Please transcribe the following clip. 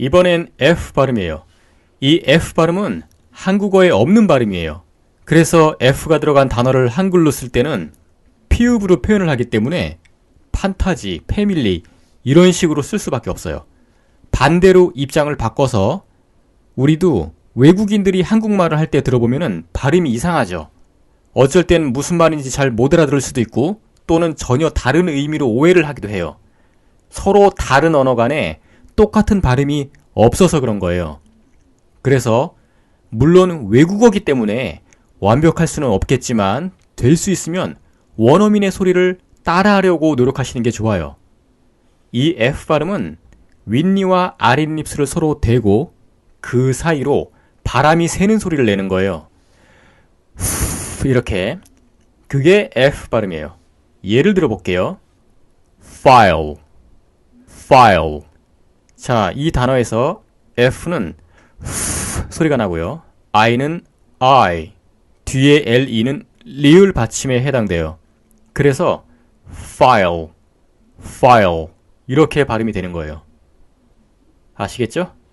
이번엔 F 발음이에요. 이 F 발음은 한국어에 없는 발음이에요. 그래서 F가 들어간 단어를 한글로 쓸 때는 피읍으로 표현을 하기 때문에 판타지, 패밀리 이런 식으로 쓸 수밖에 없어요. 반대로 입장을 바꿔서 우리도 외국인들이 한국말을 할 때 들어보면은 발음이 이상하죠. 어쩔 땐 무슨 말인지 잘 못 알아들을 수도 있고 또는 전혀 다른 의미로 오해를 하기도 해요. 서로 다른 언어 간에 똑같은 발음이 없어서 그런 거예요. 그래서 물론 외국어기 때문에 완벽할 수는 없겠지만 될 수 있으면 원어민의 소리를 따라하려고 노력하시는 게 좋아요. 이 F 발음은 윗니와 아랫입술을 서로 대고 그 사이로 바람이 새는 소리를 내는 거예요. 후, 이렇게. 그게 F 발음이에요. 예를 들어 볼게요. file, file. 자, 이 단어에서 F는 후 소리가 나고요. I는 I, 뒤에 LE는 리을 받침에 해당돼요. 그래서 file, file 이렇게 발음이 되는 거예요. 아시겠죠?